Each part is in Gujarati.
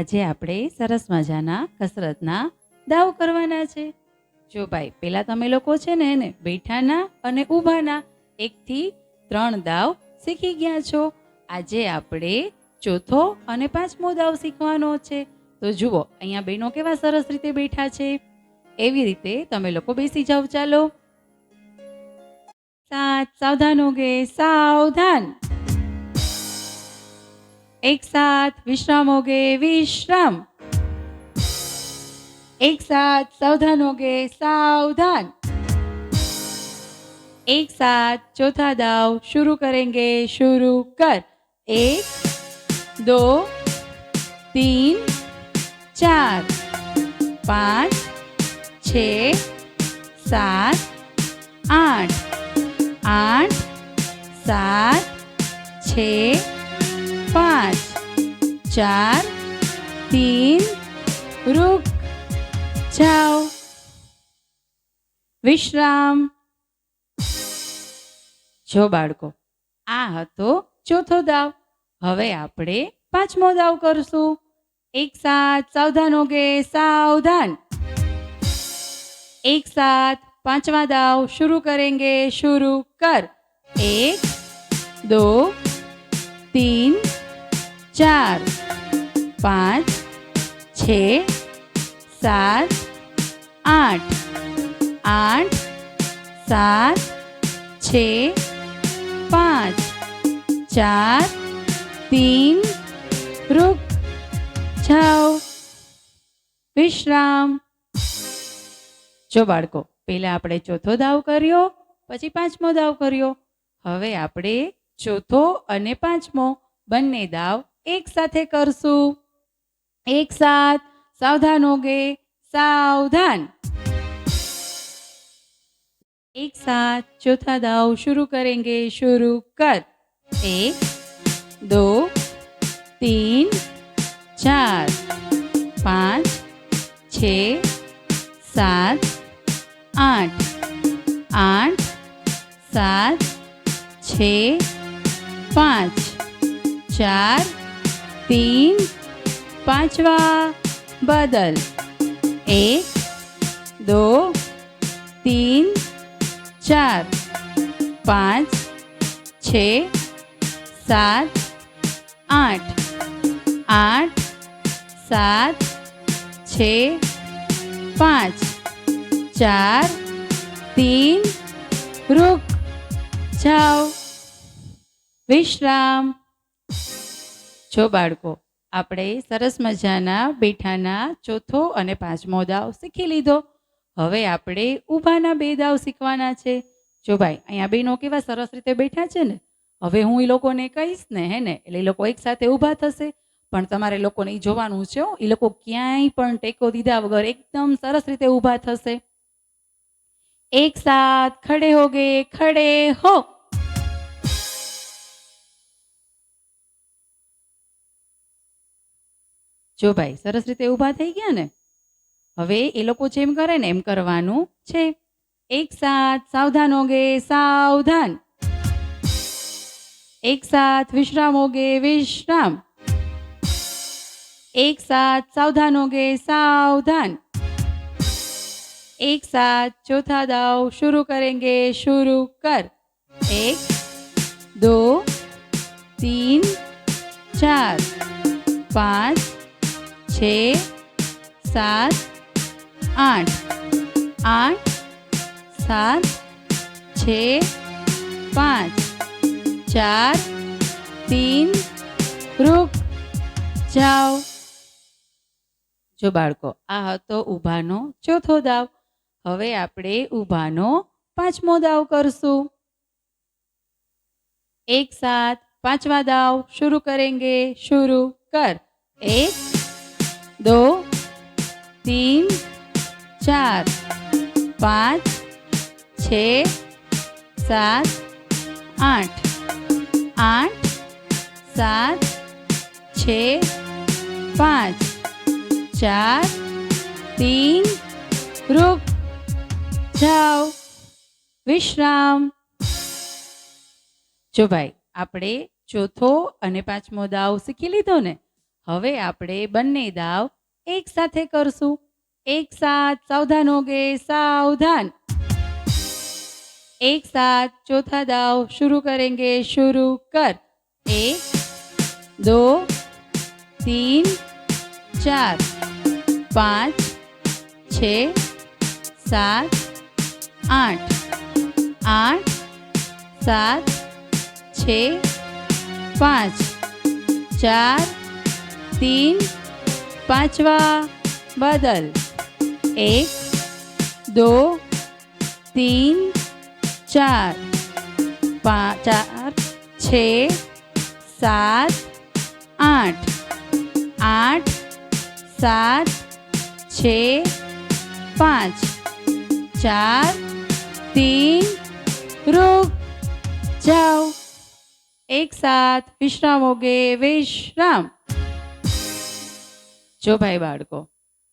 આજે આપણે સરસ મજાના કસરતના દાવ કરવાના છે જો ભાઈ પહેલાં તમે લોકો છે ને એને બેઠાના અને ઊભાના એકથી ત્રણ દાવ શીખી ગયા છો આજે આપણે ચોથો અને પાંચમો દાવ શીખવાનો છે તો જુઓ અહીંયા બહેનો કેવા સરસ રીતે બેઠા છે એવી રીતે તમે લોકો બેસી જાઓ ચાલો સાત સાવધાન ગે સાવધાન एक साथ विश्राम हो गए विश्राम एक साथ सावधान हो गए सावधान एक साथ चौथा दाव शुरू करेंगे शुरू कर एक दो तीन चार पाँच छ सात आठ आठ सात छ 5 4 3 रुक जाओ विश्राम जो बाड़को आ हतो चौथा डाव હવે આપણે પાંચમો डाव કરશું 1 7 14 નોગે સાવધાન 1 7 પાંચમો डाव શરુ કરેંગે શુરુ કર 1 2 3 ચાર પાંચ છ સાત આઠ આઠ સાત છ પાંચ ચાર તીન રૂપ જાઓ વિશ્રામ જો બાળકો પહેલાં આપણે ચોથો દાવ કર્યો પછી પાંચમો દાવ કર્યો હવે આપણે ચોથો અને પાંચમો બંને દાવ एक साथ करसु एक साथ सावधान हो गए सावधान एक साथ चौथा दाव शुरू करेंगे शुरू कर एक दो तीन चार पाँच छ सात आठ आठ सात छ पाँच चार तीन पांचवा बदल एक दो तीन चार पाँच छ सात आठ आठ सात छ पाँच चार तीन रुक जाओ विश्राम જો બાળકો આપણે સરસ મજાના બેઠાના ચોથો અને પાંચમો દાવ શીખી લીધો હવે આપણે ઊભાના બે દાવ શીખવાના છે જો ભાઈ અહીંયા બેનો કેવા સરસ રીતે બેઠા છે ને હવે હું એ લોકોને કહીશ ને હે ને એટલે એ લોકો એકસાથે ઊભા થશે પણ તમારે લોકોને એ જોવાનું છે એ લોકો ક્યાંય પણ ટેકો દીધા વગર એકદમ સરસ રીતે ઊભા થશે એક સાથ ખડે હોગે ખડે હો જો ભાઈ સરસ રીતે ઊભા થઈ ગયા ને હવે એ લોકો જેમ કરે ને એમ કરવાનું છે એકસાથ સાવધાન હોગે સાવધાન એકસાથ विश्राम होगे विश्राम एकसाथ सावधान હોગે સાવધાન એકસાથ ચોથાદાવ શુરુ કરેંગે શુરુ કર 1 2 3 4 5 7 8 8 7 6 5 4 3 रुक जाओ जो बालको आ तो उभा नो चौथा दाव હવે આપણે ઉભા નો પાંચમો દાવ કરશું 1 7 પાંચવા દાવ શુરુ કરેંગે શુરુ કર 1 दो तीन चार पाँच छ सात आठ आठ सात छ पाँच ચાર તીન રૂપ જાઓ વિશ્રામ જો ભાઈ આપણે ચોથો અને પાંચમો દાવ શીખી લીધો ને હવે આપણે બંને દાવ એક સાથે કરશું એક સાથ સાવધાન હોગે સાવધાન એક સાથ ચોથા દાવ શરૂ કરેંગે શુરુ કર એક દો તીન ચાર પાંચ છ સાત આઠ આઠ સાત છ પાંચ ચાર तीन पांचवा बदल एक दो तीन चार पाँच चार छ सात आठ आठ सात छ पाँच चार तीन रुक जाओ एक साथ विश्राम हो गए विश्राम જો ભાઈ બાળકો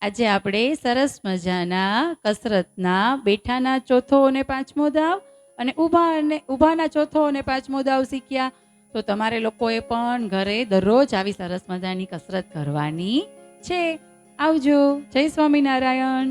આજે આપણે સરસ મજાના કસરતના બેઠાના ચોથો અને પાંચમો દાવ અને ઊભા અને ઊભાના ચોથો અને પાંચમો દાવ શીખ્યા તો તમારે લોકોએ પણ ઘરે દરરોજ આવી સરસ મજાની કસરત કરવાની છે આવજો જય સ્વામિનારાયણ